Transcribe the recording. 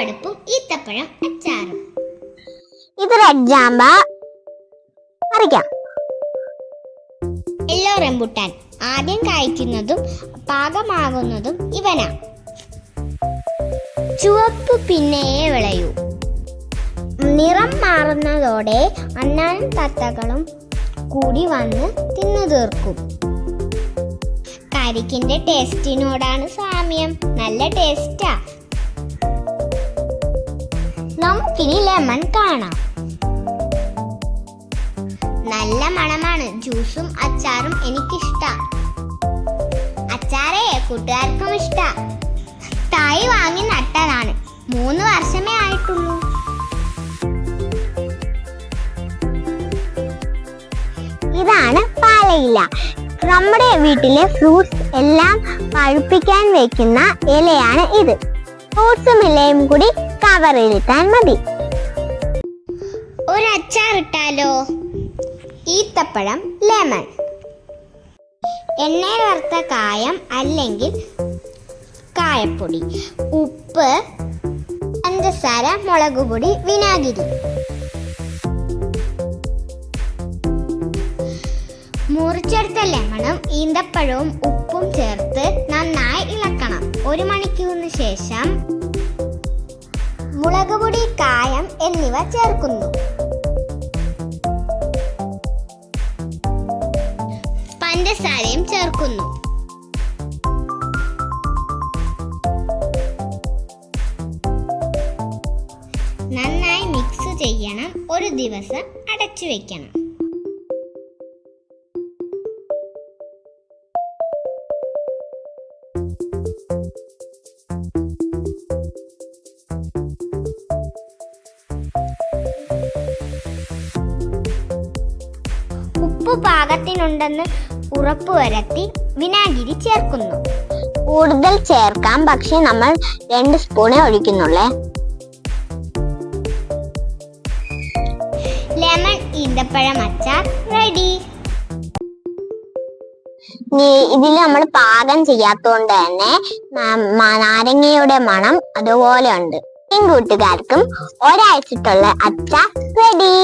വിളവെടുപ്പും ഈത്തപ്പഴം അച്ചാറും. ഇതൊരു എക്സാമ്പ പറിക്കാം യെല്ലോ റംബുട്ടാൻ ആദ്യം കായ്ക്കുന്നതും പാകമാകുന്നതും ഇവനാ. ചുവപ്പ് പിന്നെയേ വിളയൂ. നിറം മാറുന്നതോടെ അണ്ണാനും തത്തകളും കൂടി വന്ന് തിന്നു തീർക്കും. കരിക്കിന്റെ ടേസ്റ്റിനോടാണ് സാമ്യം. നല്ല ടേസ്റ്റാ നമുക്കിനി ലെമൺ കാണാം. നല്ല മണമാണ്. ജ്യൂസും അച്ചാറും എനിക്കിഷ്ട. അച്ചാറേ കൂട്ടുകാർക്കും ഇഷ്ട. തൈ വാങ്ങി നട്ടതാണ്. മൂന്ന് വർഷമേ ആയിട്ടുള്ളൂ. ഇതാണ് പാലയില. നമ്മുടെ വീട്ടിലെ ഫ്രൂട്ട്സ് എല്ലാം പഴുപ്പിക്കാൻ വെക്കുന്ന ഇലയാണ് ഇത്. ഇലയും കൂടി കവറിലിട്ടാൽ മതി. ഒരു അച്ചാർ ഇട്ടാലോ ഈത്തപ്പഴം ലെമൺ. എണ്ണയിൽ വറുത്ത കായം അല്ലെങ്കിൽ കായപ്പൊടി ഉപ്പ് പഞ്ചസാര മുളക് പൊടി വിനാഗിരി. മുറിച്ചെടുത്ത ലെമണും ഈന്തപ്പഴവും ഉപ്പും ചേർത്ത് നന്നായി ഇളക്കണം. ഒരു മണിക്കൂറിന് ശേഷം മുളക് പൊടി കായം എന്നിവ ചേർക്കുന്നു. പഞ്ചസാരയും ചേർക്കുന്നു. നന്നായി മിക്സ് ചെയ്യണം. ഒരു ദിവസം അടച്ചു വെക്കണം. ഉപ്പ് പാകത്തിനുണ്ടെന്ന് ഉറപ്പുവരുത്തി വിനാഗിരി ചേർക്കുന്നു. കൂടുതൽ ചേർക്കാം. പക്ഷെ നമ്മൾ രണ്ട് സ്പൂണേ ഒഴിക്കുന്നുള്ളേ. ലെമൺ ഈന്തപ്പഴം അച്ചാർ റെഡി. ഇതിൽ നമ്മൾ പാകം ചെയ്യാത്തതുകൊണ്ട് തന്നെ നാരങ്ങയുടെ മണം അതുപോലെ ഉണ്ട്. കൂട്ടുകാർക്കും ഒരാഴ്ചത്തുള്ള അച്ചാർ റെഡി.